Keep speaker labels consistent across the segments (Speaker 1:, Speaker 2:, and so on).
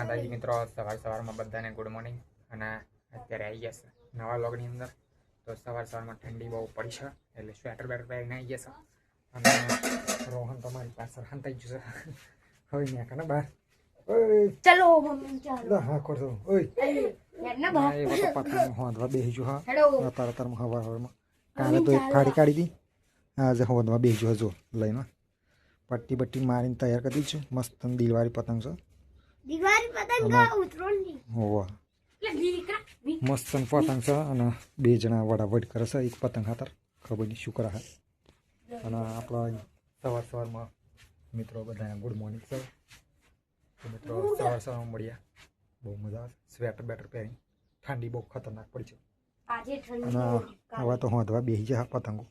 Speaker 1: માતાજી મિત્રો સવાર સવારમાં બધાને ગુડ મોર્નિંગ અને અત્યારે આવી ગયા છે નવા લોગની અંદર. તો સવાર સવારમાં ઠંડી બહુ પડી છે એટલે સ્વેટર બેટર પહેરીને આવી ગયા છે. અને રોહન તમારી પાસે હંતાઈ ગયું છે. હવે ત્યાં કને બહાર?
Speaker 2: ચલો મમ્મી ચાલો.
Speaker 1: હા કરતો ઓય! પતંગ હોંધવા બેસી હા. અત્યારે હવા હવામાં કાલે તો એક ફાડી કાઢી હતી આજે હોંધવા બેસી જો લઈને. પટ્ટી બટ્ટી મારીને તૈયાર કરી છે. મસ્ત દિલવાળી પતંગ છે.
Speaker 2: દિવાળી પતંગ ઉતરોની.
Speaker 1: હોવા.
Speaker 2: એટલે
Speaker 1: મસ્ત પતંગ છે અને બે જણા વડા વડ કરે છે. એક પતંગ હાથર ખબર નહીં શું કરે અને આપણા સવાર સવારમાં મિત્રો બધા ગુડ મોર્નિંગ સર. મિત્રો સવાર સવારમાં મળ્યા બહુ મજા આવે સ્વેટર બેટર પહેરી ઠંડી બહુ ખતરનાક પડી છે. અને
Speaker 2: ઠંડી
Speaker 1: હવે તો હોંધવા બેસી જાય પતંગો.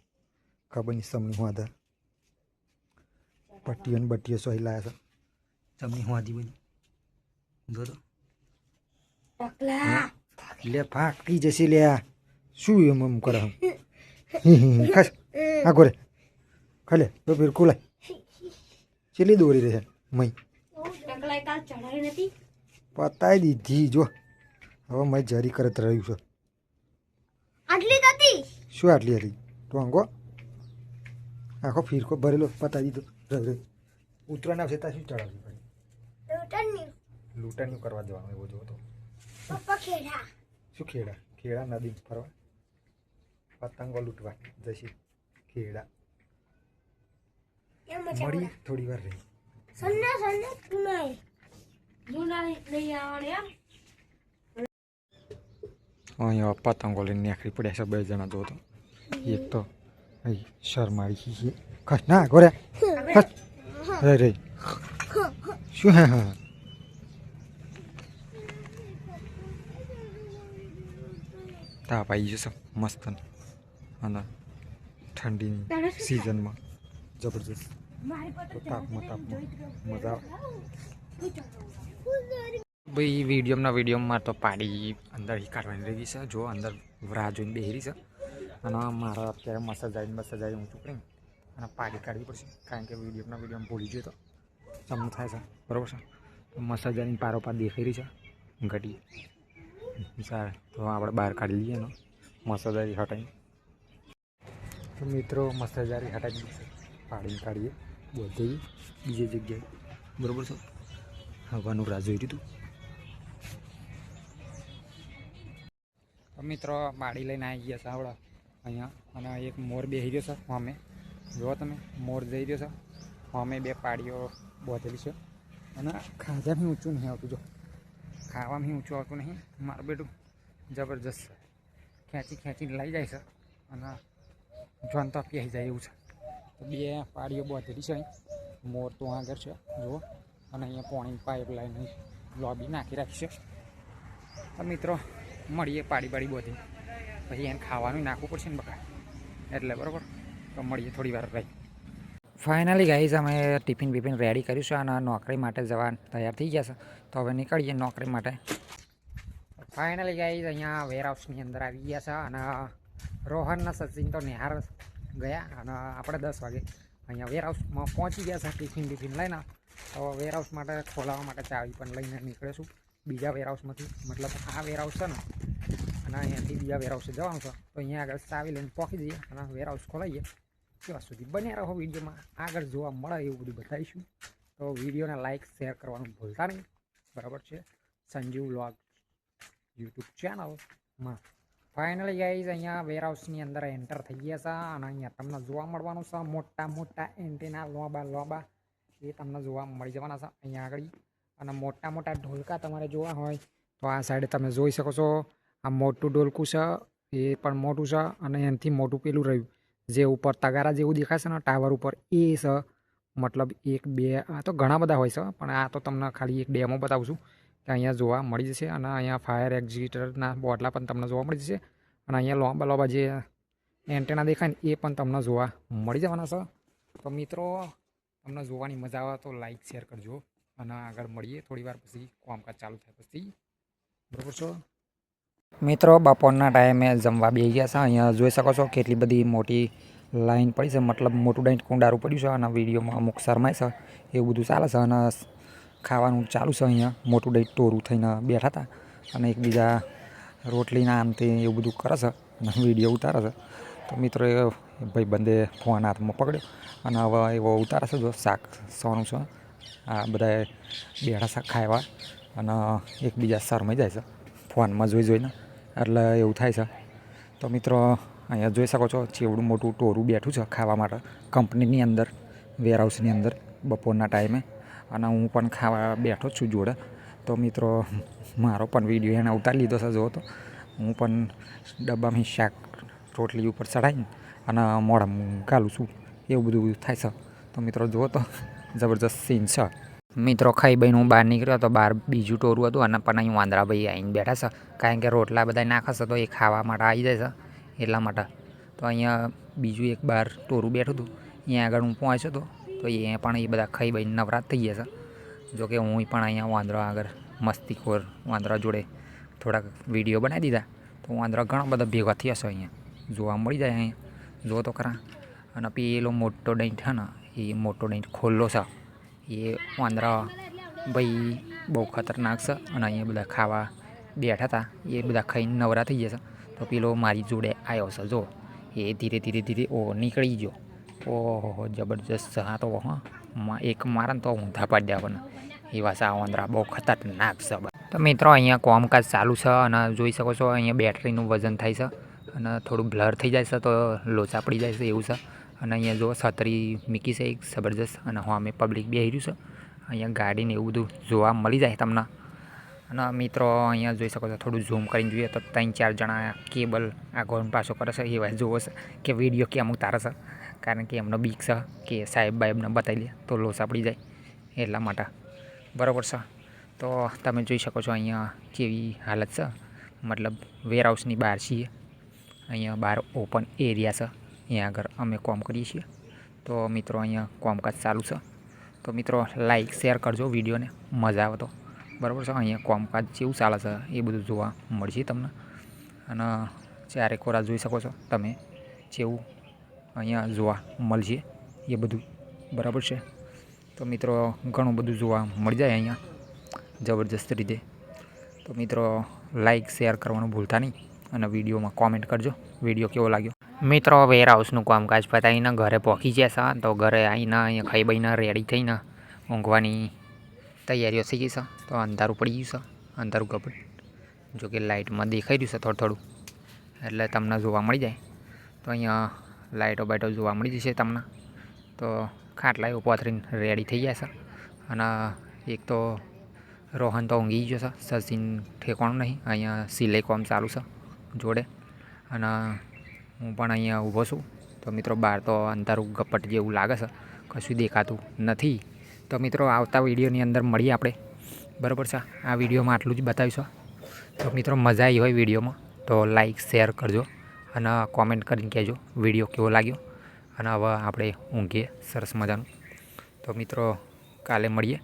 Speaker 1: ખબર નહીં સમની હોંધા. પટ્ટીઓ ને બટ્ટીઓ સોહી લાયા છે. સમની હોંધી બધી. જો તો.
Speaker 2: ટકલા
Speaker 1: લે ફાટી જશે લે. શું એમ એમ કરે ખાસ. આ ગોરે ખલે તો ફિર કુલાય ચેલી દોરી રહે મય. પતાઈ દીધી જો. હવે મય જરી કરત રહ્યું છે.
Speaker 2: આટલી હતી?
Speaker 1: શું આટલી હતી? ટોંગો. આખો ફીરકો ભરેલો પતાઈ દીધો. ઉતરાણ આવશે ત્યાં શું
Speaker 2: લૂંટણની
Speaker 1: લૂંટણનું કરવા જવાનું એવો જો તો.
Speaker 2: પપ્પા ખેડા.
Speaker 1: શું ખેડા? ખેડા નદી ફરવા? પતંગો લૂંટવા. જશે ખેડા. મળી થોડી વાર રહી.
Speaker 2: સન્ના સન્ના તુનાઈ જૂના લઈ આવવાને
Speaker 1: અહીંયા પતંગો લઈને નીકળી પડ્યા છે બે જણા જોતો એક તો શરમાળી છે ખસ ના ગોરે. ખસ રે રે શું હે હા. તાપ આવી જશે મસ્ત અને ઠંડીની સિઝનમાં જબરજસ્ત. તો તાપમાં તાપમાં મજા ભાઈ વિડીયોમાં વિડીયોમાં તો પાડી અંદર કાઢવાની રહી છે. જો અંદર રાહ જોઈને બેહરી છે. અને મારા અત્યારે મસાજાઈ મસાજાઈ હું ચૂકણી અને પાડી કાઢવી પડશે. કારણ કે વિડીયોના વિડીયોમાં ભૂલી ગયો તો. તમને થાય છે. બરાબર છે? મસાજાની પારો પાર દેખાઈ રહી છે. ઘટી સારું. તો આપણે બહાર કાઢી લઈએ ને મસાજારી હટાવી તો મિત્રો મસાજારી હટાવી દીધી પાડીને કાઢીએ. બધે બીજી જગ્યાએ. બરાબર છે? હવાનું રાહ જોઈ તો મિત્રો, માડી લઈને આવી ગયા છે આવડા. અહીંયા અને એક મોર બેસી રહ્યો છે અમે જુઓ તમે, મોર જઈ રહ્યો છે. અમે બે પાડીઓ બોધેલી છે. અને ખાજામાં ઊંચું નહીં આવતું, જો. ખાવામાં ઊંચું આવતું નહીં. મારું બેટું જબરજસ્ત છે ખેંચી ખેંચીને લઈ જાય છે અને જોનતા પી જાય એવું છે. તો બે પાડીઓ બોધેલી છે મોર તો આગળ છે, જુઓ. અને અહીંયા પાણીની પાઇપલાઇન લોબી નાખી રાખી છે. તો મિત્રો, મળીએ પાડી પાડી બધી પછી એને ખાવાનું નાખવું પડશે ને બકા. એટલે બરાબર. તો મળીએ થોડી વાર રહી. ફાઇનલી ગાઈઝ અમે ટિફિન બિફિન રેડી કરીશું અને નોકરી માટે જવા તૈયાર થઈ ગયા છે. તો હવે નીકળીએ નોકરી માટે. ફાઇનલી ગાઈઝ અહીંયા વેરહાઉસની અંદર આવી ગયા છે અને રોહનના સચિન તો નિહાર ગયા અને આપણે દસ વાગે અહીંયા વેરહાઉસમાં પહોંચી ગયા છે ટિફિન બિફિન લઈને. તો વેરહાઉસ માટે ખોલાવવા માટે ચાવી પણ લઈને નીકળીશું. બીજા વેરહાઉસમાંથી મતલબ આ વેરહાઉસ છે ને, અને અહીંયાથી બીજા વેરહાઉસે જવાનું છે. તો અહીંયા આગળ ચાવી લઈને પહોંચી જઈએ અને વેરહાઉસ ખોલાઈએ. ત્યાં સુધી બને રહો વિડીયોમાં. આગળ જોવા મળે એવું બધું બતાવીશું. તો વિડીયોને લાઇક શેર કરવાનું ભૂલતા નહીં. બરાબર છે? સંજીવ વ્લોગ યુટ્યુબ ચેનલમાં. ફાઇનલી ગાઈઝ અહીંયા વેરહાઉસની અંદર એન્ટર થઈ ગયા છે અને અહીંયા તમને જોવા મળવાનું છે મોટા મોટા એન્ટેના લોબા લોબા. એ તમને જોવા મળી જવાના છે અહીંયા આગળ. અને મોટા મોટા ઢોલકા તમારે જોવા હોય તો આ સાઈડે તમે જોઈ શકો છો. આ મોટું ઢોલકું છે, એ પણ મોટું છે અને એનાથી મોટું પેલું રહ્યું. જે ઉપર તગારા જેવું દેખાય છે ને, ટાવર ઉપર, એ છે મતલબ એક, બે, આ તો ઘણા બધા હોય છે, પણ આ તો તમને ખાલી એક ડેમો બતાવું છું કે અહીંયા જોવા મળી જશે અને અહીંયા ફાયર એક્ઝિટરના બોટલા પણ તમને જોવા મળી જશે અને અહીંયા લોંબા લોંબા જે એન્ટેના દેખાય ને, એ પણ તમને જોવા મળી જવાના છે. તો મિત્રો, તમને જોવાની મજા આવે તો લાઈક શેર કરજો અને આગળ મળીએ થોડી વાર પછી, કામકાજ ચાલુ થાય પછી. બરોબર છો? મિત્રો, બપોરના ટાઈમે જમવા બે ગયા છે. અહીંયા જોઈ શકો છો કેટલી બધી મોટી લાઈન પડી છે. મતલબ મોટું ડાઈન કુંડારું પડ્યું છે અને વિડીયોમાં અમુક શરમાય છે. એવું બધું ચાલે છે અને ખાવાનું ચાલુ છે અહીંયા. મોટું ડાઈટ ટોરું થઈને બેઠા હતા અને એકબીજા રોટલીના આમથી એવું બધું કરે છે અને વીડિયો ઉતારે છે. તો મિત્રો, એ ભાઈબંધે ફોન હાથમાં પકડ્યો અને હવે એવો ઉતારે છે. જો શાક સોનું છે. આ બધા બેઠા શાક ખાવા અને એકબીજા શરમાઈ જાય છે. ફોનમાં જોઈ જોઈને. એટલે એવું થાય છે. તો મિત્રો, અહીંયા જોઈ શકો છો, ચેવડું મોટું ટોરું બેઠું છે ખાવા માટે. કંપનીની અંદર, વેરહાઉસની અંદર, બપોરના ટાઈમે. અને હું પણ ખાવા બેઠો છું જોડે. તો મિત્રો, મારો પણ વીડિયો એને ઉતારી લીધો છે જો તો. હું પણ ડબ્બામાં શાક, રોટલી ઉપર ચડાવીને અને મોઢામાં ગાલું છું. એવું બધું થાય છે. તો મિત્રો, જુઓ તો, જબરજસ્ત સીન છે. મિત્રો ખાઈ બહીને, હું બહાર નીકળ્યો તો બહાર બીજું ટોરું હતું અને પણ અહીં વાંદરાભાઈ આવીને બેઠા છે. કારણ કે રોટલા બધા નાખશે તો એ ખાવા માટે આવી જાય છે એટલા માટે. તો અહીંયા બીજું એક બહાર ટોરું બેઠું હતું. અહીંયા આગળ હું પહોંચ્યો હતો તો એ પણ એ બધા ખાઈ બહીને નવરાત થઈ ગયા છે. જોકે હું પણ અહીંયા વાંદરા આગળ મસ્તીખોર વાંદરા જોડે થોડાક વીડિયો બનાવી દીધા. તો વાંદરા ઘણા બધા ભેગા થયા છે અહીંયા. જોવા મળી જાય અહીંયા. જો તો ખરા. અને પેલો મોટો ડેન્ટ છે ને, એ મોટો ડેન્ટ ખોલ્લો છે. એ વાંદરા ભાઈ બહુ ખતરનાક છે અને અહીંયા બધા ખાવા બેઠા હતા. એ બધા ખાઈને નવરા થઈ છે તો પેલો મારી જોડે આવ્યો છે. જો, એ ધીરે ધીરે ધીરે ઓ નીકળી ગયો. ઓહો જબરજસ્ત હા તો, હા. એક મારે ને તો ઊંધા પણ. એ એવા સા વાંદરા, બહુ ખતરનાક છે તો મિત્રો, અહીંયા કોમકાજ ચાલુ છે અને જોઈ શકો છો, અહીંયા બેટરીનું વજન થાય છે અને થોડું બ્લર થઈ જાય છે તો લોચા પડી જાય છે એવું છે. અને અહીંયા જો છત્રી મીકી છે એક જબરજસ્ત અને હું અમે પબ્લિક બેસી રહ્યું છે. અહીંયા ગાડીને એવું બધું જોવા મળી જાય તમને. અને મિત્રો, અહીંયા જોઈ શકો છો થોડું ઝૂમ કરીને જોઈએ તો ત્રણ ચાર જણા કેબલ આગળ ને પાછો કરે છે. એવા જોવો છે કે વીડિયો કેમ ઉતારે છે. કારણ કે એમનો બીક છે કે સાહેબ બાહેબને બતાવી લે તો લોસા પડી જાય એટલા માટે. બરાબર છે. તો તમે જોઈ શકો છો અહીંયા કેવી હાલત છે. મતલબ વેરહાઉસની બહાર છીએ. અહીંયા બહાર ઓપન એરિયા છે. અહીંયા આગળ અમે કોમ કરીએ છીએ. તો મિત્રો અહીંયા કોમકાજ ચાલુ છે. તો મિત્રો લાઈક શેર કરજો વિડીયોને. મજા આવે તો. બરાબર છે? અહીંયા કોમકાજ જેવું ચાલે છે. એ બધું જોવા મળશે તમને. અને ચારે કોરા જોઈ શકો છો તમે, જેવું અહીંયા જોવા મળશે એ બધું. બરાબર છે? તો મિત્રો ઘણું બધું જોવા મળી જાય અહીંયા જબરજસ્ત રીતે. તો મિત્રો લાઈક શેર કરવાનું ભૂલતા નહીં. અને વિડીયોમાં કોમેન્ટ કરજો. વીડિયો કેવો લાગ્યો? મિત્રો વેરહાઉસનું કામકાજ કામકાજ પતાવીને ઘરે પહોંચી જશે તો ઘરે આવીને અહીંયા ખાઈ બહીને રેડી થઈને ઊંઘવાની તૈયારીઓ થઈ ગઈ તો અંધારું પડી ગયું છે. અંધારું કપડ જો કે લાઇટમાં દેખાઈ રહ્યું છે થોડું થોડું. એટલે તમને જોવા મળી જાય. તો અહીંયા લાઇટો બાઇટો જોવા મળી જશે તમને. તો ખાટલા એવું પથરીને રેડી થઈ ગયા છે. અને એક તો રોહન તો ઊંઘી ગયો છે. સચિન ઠેકાણું નહીં, અહીંયા સિલાઈ કામ ચાલુ છે જોડે. અને હું પણ અહીંયા ઊભો છું. તો મિત્રો બહાર તો અંધારું ગપ્પટ જેવું લાગે છે. કશું દેખાતું નથી. તો મિત્રો, આવતા વિડીયોની અંદર મળીએ આપણે. બરાબર છે? આ વિડીયોમાં આટલું જ બતાવીશું. તો મિત્રો, મજા આવી હોય વિડીયોમાં, તો લાઈક, શેર કરજો અને કોમેન્ટ કરીને કહેજો વીડિયો કેવો લાગ્યો. અને હવે આપણે ઊંઘીએ, સરસ મજાનું. તો મિત્રો, કાલે મળીએ.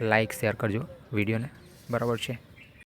Speaker 1: લાઈક, શેર કરજો વિડીયોને. બરાબર છે?